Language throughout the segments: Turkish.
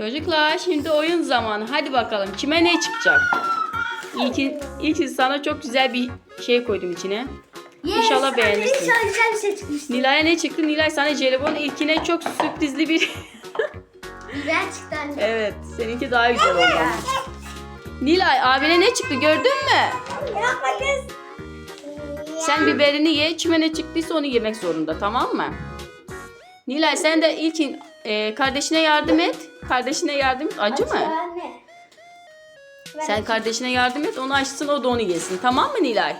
Çocuklar şimdi oyun zamanı. Hadi bakalım kime ne çıkacak? İlkin, ilkin sana çok güzel bir şey koydum içine. İnşallah Anne, beğenirsin. İnşallah güzel bir şey çıkmıştır. Nilay'a ne çıktı? Nilay sana jelibon ilkine çok sürprizli bir... Güzel çıktı anne. evet seninki daha güzel oldu. Nilay abine ne çıktı gördün mü? Yapma kız. Sen biberini ye kime ne çıktıysa onu yemek zorunda tamam mı? Nilay sen de ilkin e, kardeşine yardım et. Kardeşine yardım et. Acı mı? Anne. Ben Sen kardeşine yardım et onu açsın o da onu yesin tamam mı Nilay?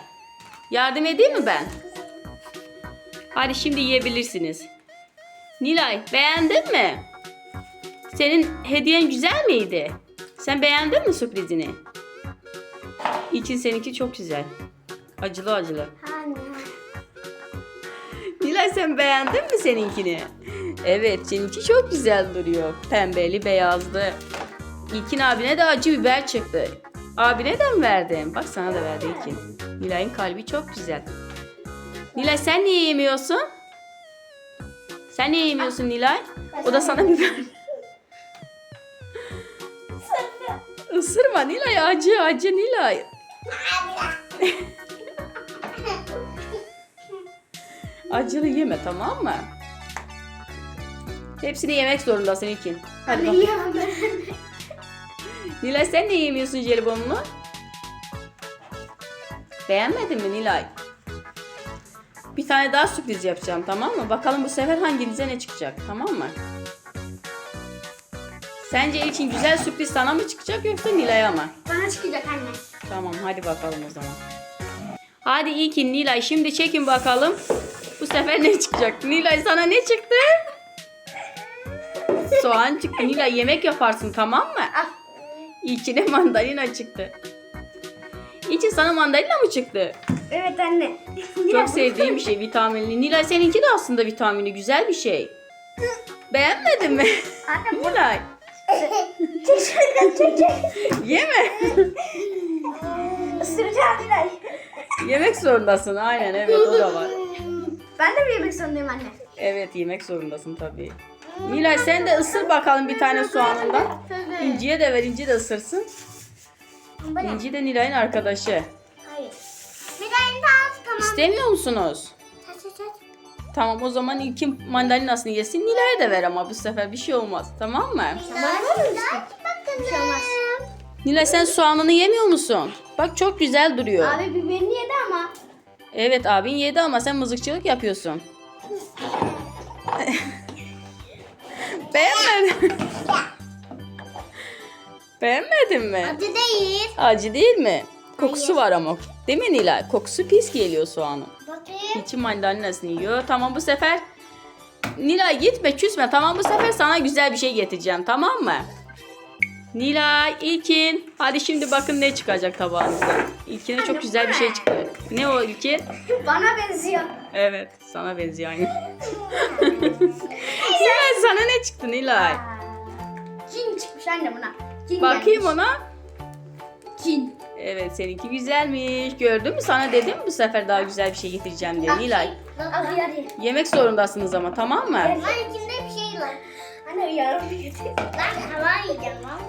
Yardım edeyim mi ben? Hadi şimdi yiyebilirsiniz. Nilay beğendin mi? Senin hediyen güzel miydi? Sen beğendin mi sürprizini? İçin seninki çok güzel. Acılı acılı. Anne. Nilay sen beğendin mi seninkini? Evet seninki çok güzel duruyor. Pembeli beyazlı. İlkin abine de acı biber çıktı. Abine de mi verdin? Bak sana da verdi İlkin. Nilay'ın kalbi çok güzel. Nilay sen niye yemiyorsun? Sen niye yemiyorsun Nilay? O da sana biber. Isırma Nilay acı acı Nilay. Acılı yeme tamam mı? Hepsini yemek zorundasın İlkin. Hadi Anne bakalım. yiyemem ben. Nilay sen niye yemiyorsun jelibonunu? Beğenmedin mi Nilay? Bir tane daha sürpriz yapacağım tamam mı? Bakalım bu sefer hanginize ne çıkacak tamam mı? Sence için güzel sürpriz sana mı çıkacak yoksa Nilay'a mı? Bana çıkacak anne. Tamam hadi bakalım o zaman. Hadi İlkin Nilay şimdi çekin bakalım. Bu sefer ne çıkacak? Nilay sana ne çıktı? Soğan çıktı. Nilay yemek yaparsın tamam mı? Al. İlkine mandalina çıktı. İlkin sana mandalina mı çıktı? Evet anne. Çok sevdiğim bir şey vitaminli. Nilay seninki de aslında vitamini güzel bir şey. Beğenmedin mi? Anne. Nilay Çek çek çek. yeme. Isıracağım Nilay. yemek zorundasın aynen evet o da var. Ben de mi yemek zorundayım anne? Evet yemek zorundasın tabii. Nilay sen de ısır bakalım bir tane soğanından. İnci'ye de ver İnci de ısırsın. İnci de Nilay'ın arkadaşı. Hayır. Nilay'ın tarzı tamam. İstemiyor musunuz? Tamam o zaman ilkin mandalinasını yesin Nilay'a da ver ama bu sefer bir şey olmaz tamam mı? Bir şey olmaz. Nilay sen soğanını yemiyor musun? Bak çok güzel duruyor. Abi biberini yedi ama. Evet abin yedi ama sen mızıkçılık yapıyorsun. Beğenmedin. Beğenmedin mi? Acı değil. Acı değil mi? Kokusu var ama. Değil mi Nilay? Kokusu pis geliyor soğanın. Bakayım. İçin mandalinasını yiyor. Tamam bu sefer Nilay gitme küsme. Tamam bu sefer sana güzel bir şey getireceğim. Tamam mı? Nilay, İlkin. Hadi şimdi bakın ne çıkacak tabağınızdan. İlkin'e çok güzel bir şey çıktı. Ne o İlkin? Bana benziyor. Evet, sana benziyor aynı. Nilay sana ne çıktı Nilay? Cin çıkmış anne buna. Cin Bakayım gelmiş. ona. Cin. Evet, seninki güzelmiş. Gördün mü? Sana dedim bu sefer daha güzel bir şey getireceğim diye Nilay. Yemek zorundasınız ama tamam mı? Lan içinde bir şey var. Anne yarım getir. Lan hava yiyeceğim lan.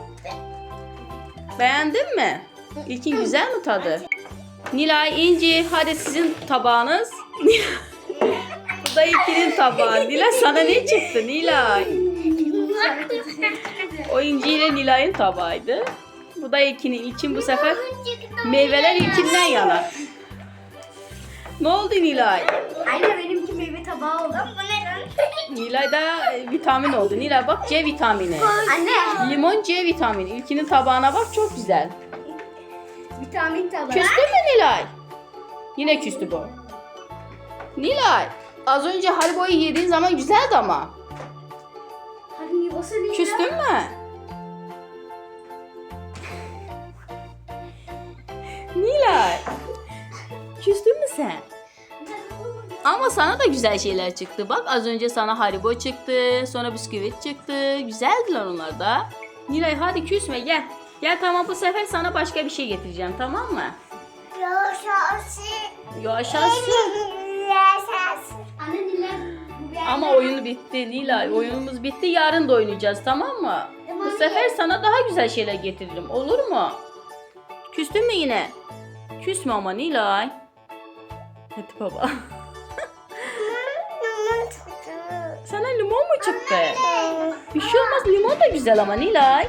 Beğendin mi? İlkin güzel mi tadı? Nilay, İnci, hadi sizin tabağınız. Bu da İlkin'in tabağı. Nilay sana ne çıktı Nilay? O İnci ile Nilay'ın tabağıydı. Bu da İlkin'in. İlkin bu sefer meyveler İlkin'den yana. Ne oldu Nilay? Anne benimki meyve tabağı oldu. Bu ne lan? Nilay'da e, vitamin oldu. Nilay bak C vitamini. Anne. Limon C vitamini. İlkin'in tabağına bak çok güzel. Vitamin tabağı. Küstün mü Nilay? Yine küstü bu. Nilay, az önce hariboyu yediğin zaman güzeldi ama. Yuvası Küstün mü? Nilay, küstün mü sen? Ama sana da güzel şeyler çıktı. Bak az önce sana haribo çıktı, sonra bisküvit çıktı. Güzeldiler onlar da. Nilay hadi küsme gel. Gel tamam bu sefer sana başka bir şey getireceğim tamam mı? Yaşasın. Yaşasın. Yaşasın. Anne dinle. Ama oyunu bitti Nilay. Oyunumuz bitti. Yarın da oynayacağız tamam mı? Bu sefer sana daha güzel şeyler getiririm. Olur mu? Küstün mü yine? Küsme ama Nilay. Hadi baba. limon mu çıktı? Bir şey olmaz limon da güzel ama Nilay.